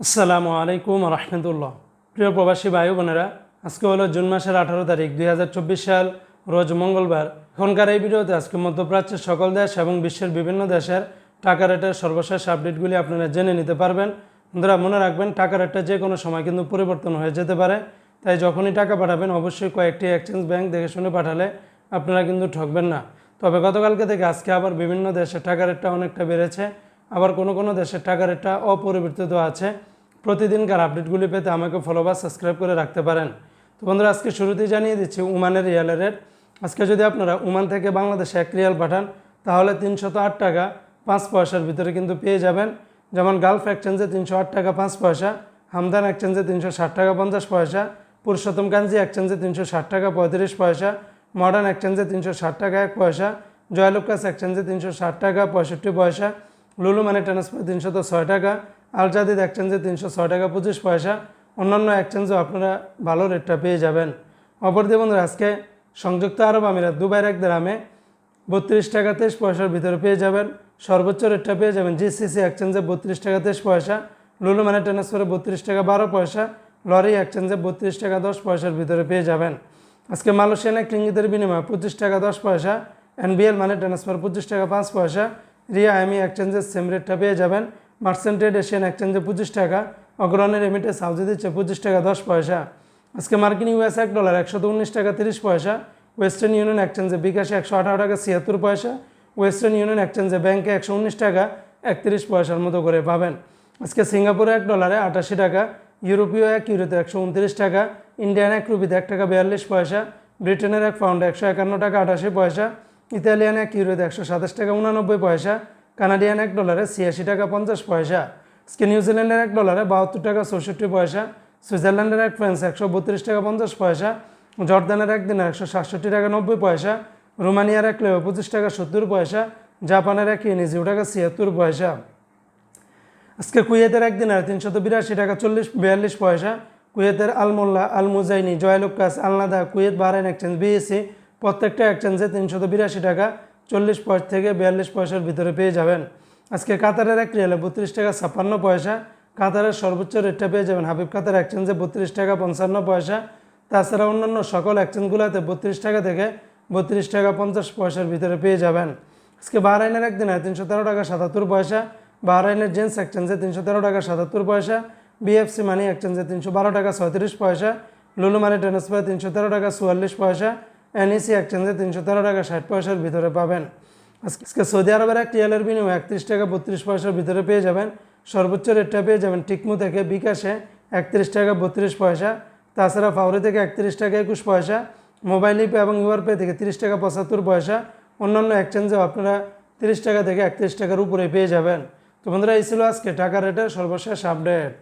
আসসালামু আলাইকুম রহমতুল্লাহ। প্রিয় প্রবাসী ভাই বোনেরা, আজকে হলো জুন মাসের আঠারো তারিখ দুই হাজার চব্বিশ সাল, রোজ মঙ্গলবার। এখনকার এই ভিডিওতে আজকে মধ্যপ্রাচ্যের সকল দেশ এবং বিশ্বের বিভিন্ন দেশের টাকা রেটের সর্বশেষ আপডেটগুলি আপনারা জেনে নিতে পারবেন। বন্ধুরা, মনে রাখবেন, টাকা রেটটা যে কোনো সময় কিন্তু পরিবর্তন হয়ে যেতে পারে। তাই যখনই টাকা পাঠাবেন, অবশ্যই কয়েকটি এক্সচেঞ্জ ব্যাংক দেখে শুনে পাঠালে আপনারা কিন্তু ঠকবেন না। তবে গতকালকে থেকে আজকে আবার বিভিন্ন দেশের টাকা রেটটা অনেকটা বেড়েছে। আবার কোনো কোনো দেশের টাকা রেটটা অপরিবর্তিত আছে। প্রতিদিনকার আপডেটগুলি পেতে আমাকে ফলো বা সাবস্ক্রাইব করে রাখতে পারেন। তো বন্ধুরা, আজকে শুরুতেই জানিয়ে দিচ্ছি, উমানের রিয়ালের রেট আজকে যদি আপনারা উমান থেকে বাংলাদেশে এক রিয়াল পাঠান, তাহলে তিনশত আট টাকা পাঁচ পয়সার ভিতরে কিন্তু পেয়ে যাবেন। যেমন গালফ এক্সচেঞ্জে তিনশো আট টাকা পাঁচ পয়সা হামদান এক্সচেঞ্জে তিনশো ষাট টাকা পঞ্চাশ পয়সা পুরুষোত্তম কাঞ্জি এক্সচেঞ্জে তিনশো ষাট টাকা পঁয়ত্রিশ পয়সা মডার্ন এক্সচেঞ্জে তিনশো ষাট টাকা এক পয়সা জয়লুকাস এক্সচেঞ্জে তিনশো ষাট টাকা পঁয়ষট্টি পয়সা লুলু মানি ট্রান্সফার তিনশত ছয় টাকা, আলজাদিদ এক্সচেঞ্জে তিনশো ছয় টাকা পঁচিশ পয়সা, অন্যান্য এক্সচেঞ্জেও আপনারা ভালো রেটটা পেয়ে যাবেন। অপরদিকে বন্ধুরা, আজকে সংযুক্ত আরব আমিরাত দুবাইয়ের এক দামে বত্রিশ টাকা তেইশ পয়সার ভিতরে পেয়ে যাবেন, সর্বোচ্চ রেটটা পেয়ে যাবেন জিসিসি এক্সচেঞ্জে বত্রিশ টাকা তেইশ পয়সা, লুলু মানে ট্রান্সফারে বত্রিশ টাকা বারো পয়সা, লরি এক্সচেঞ্জে বত্রিশ টাকা দশ পয়সার ভিতরে পেয়ে যাবেন। আজকে মালয়েশিয়ান এক রিঙ্গিতের বিনিময়ে পঁচিশ টাকা দশ পয়সা এনবিএল মানে ট্রান্সফার পঁচিশ টাকা পাঁচ পয়সা রিয়া আইমি এক্সচেঞ্জের সেম রেটটা পেয়ে যাবেন। মার্সেন্টেড এশিয়ান এক্সচেঞ্জে পঁচিশ টাকা অগ্রণের রেমিটেন্স হাউজে দিচ্ছে পঁচিশ টাকা দশ পয়সা। আজকে মার্কিন ইউএস এক ডলার একশত উনিশ টাকা তিরিশ পয়সা। ওয়েস্টার্ন ইউনিয়ন এক্সচেঞ্জে বিকাশে একশো আঠারো টাকা ছিয়াত্তর পয়সা। ওয়েস্টার্ন ইউনিয়ন এক্সচেঞ্জে ব্যাংকে একশো উনিশ টাকা একত্রিশ পয়সার মতো করে পাবেন। আজকে সিঙ্গাপুরে এক ডলারে আটাশি টাকা, ইউরোপীয় এক ইউরোতে একশো উনত্রিশ টাকা, ইন্ডিয়ান এক রুপিতে এক টাকা বিয়াল্লিশ পয়সা, ব্রিটেনের এক পাউন্ডে একশো একান্ন টাকা আটাশি পয়সা। ইতালিয়ান এক ইউরোতে একশো সাতাশ টাকা উনানব্বই পয়সা, কানাডিয়ান এক ডলারে ছিয়াশি টাকা পঞ্চাশ পয়সা আজকে নিউজিল্যান্ডের এক ডলারে বাহাত্তর টাকা চৌষট্টি পয়সা, সুইজারল্যান্ডের এক ফ্রান্স একশো বত্রিশ টাকা পঞ্চাশ পয়সা, জর্দানের এক দিনের একশো সাতষট্টি টাকা নব্বই পয়সা, রোমানিয়ার এক লেও পঁচিশ টাকা সত্তর পয়সা, জাপানের এক ইয়েনি জিরো টাকা ছিয়াত্তর পয়সা। আজকে কুয়েতের একদিনের তিনশত বিরাশি টাকা চল্লিশ, বিয়াল্লিশ পয়সা, কুয়েতের Almulla Al Muzaini Joyalukkas আলনাদা, Kuwait, Bahrain exchange, BSC প্রত্যেকটা এক্সচেঞ্জে তিনশত বিরাশি টাকা, চল্লিশ পয়সা থেকে বিয়াল্লিশ পয়সার ভিতরে পেয়ে যাবেন। আজকে কাতারের এক রিয়ালে বত্রিশ টাকা ছাপ্পান্ন পয়সা, কাতারের সর্বোচ্চ রেটটা পেয়ে যাবেন হাবিব কাতার এক্সচেঞ্জে বত্রিশ টাকা পঞ্চান্ন পয়সা। তাছাড়া অন্যান্য সকল এক্সচেঞ্জগুলোতে বত্রিশ টাকা থেকে বত্রিশ টাকা পঞ্চাশ পয়সার ভিতরে পেয়ে যাবেন। আজকে বাহরাইনের একদিনে তিনশো তেরো টাকা সাতাত্তর পয়সা, বাহরাইনের জেন্টস এক্সচেঞ্জে তিনশো তেরো টাকা সাতাত্তর পয়সা বিএফসি মানি এক্সচেঞ্জে তিনশো বারো টাকা ছয়ত্রিশ পয়সা লুলু মানি ট্রান্সফার তিনশো তেরো টাকা চুয়াল্লিশ পয়সা এনইসি এক্সচেঞ্জে তিনশো তেরো টাকা ষাট পয়সার ভিতরে পাবেন। আজকে সৌদি আরবের এক রিয়ালের বিনিময়ে একত্রিশ টাকা বত্রিশ পয়সার ভিতরে পেয়ে যাবেন। সর্বোচ্চ রেটটা পেয়ে যাবেন টিকমু থেকে বিকাশে একত্রিশ টাকা বত্রিশ পয়সা, তাছাড়া ফাউরি থেকে একত্রিশ টাকা একুশ পয়সা, মোবাইল ইপে এবং ইউআর পে থেকে তিরিশ টাকা পঁচাত্তর পয়সা, অন্যান্য এক্সচেঞ্জেও আপনারা তিরিশ টাকা থেকে একত্রিশ টাকার উপরে পেয়ে যাবেন। তো বন্ধুরা, এই ছিল আজকে টাকা রেটের সর্বশেষ আপডেট।